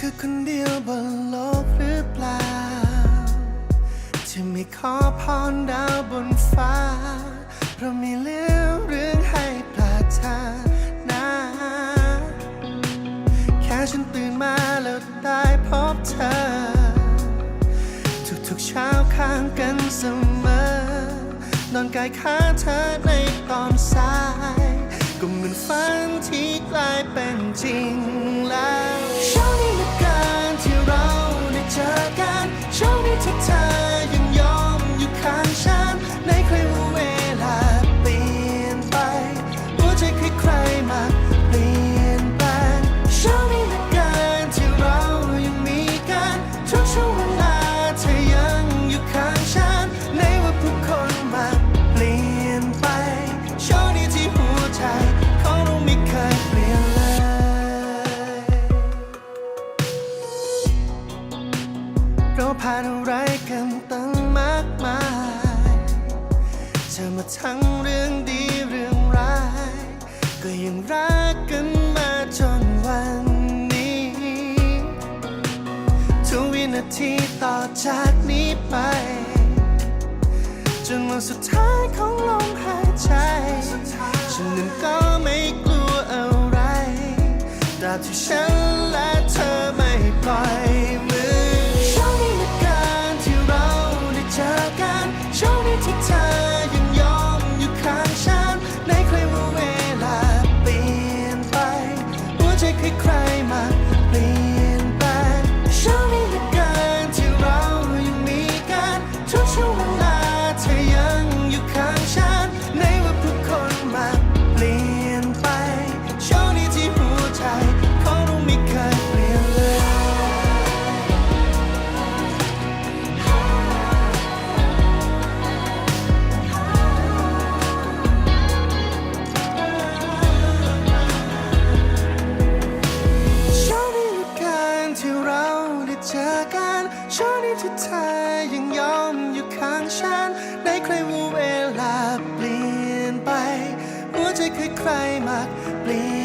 คือคนเดียวบนโลกหรือเปล่า ที่ไม่ขอพรดาวบนฟ้า เพราะมีเหลือเรื่องให้ปรารถนาแค่ฉันตื่นมาแล้วได้พบเธอ ทุกๆเช้าข้างกันเสมอนอนกายข้าเธอในตอนสาย ก็เหมือนฝันที่กลายเป็นจริง เราผ่านอะไรกันตั้งมากมายเจอมาทั้งเรื่องดีเรื่องร้าย ก็ยังรักกันมาจนวันนี้ ทุกวินาทีต่อจากนี้ไป จนวันสุดท้ายของลมหายใจ ฉันนั้นก็ไม่กลัวอะไรตราบที่ฉัน ฉันในใครว่าเวลาเปลี่ยนไปหัวใจใครมักเปลี่ยน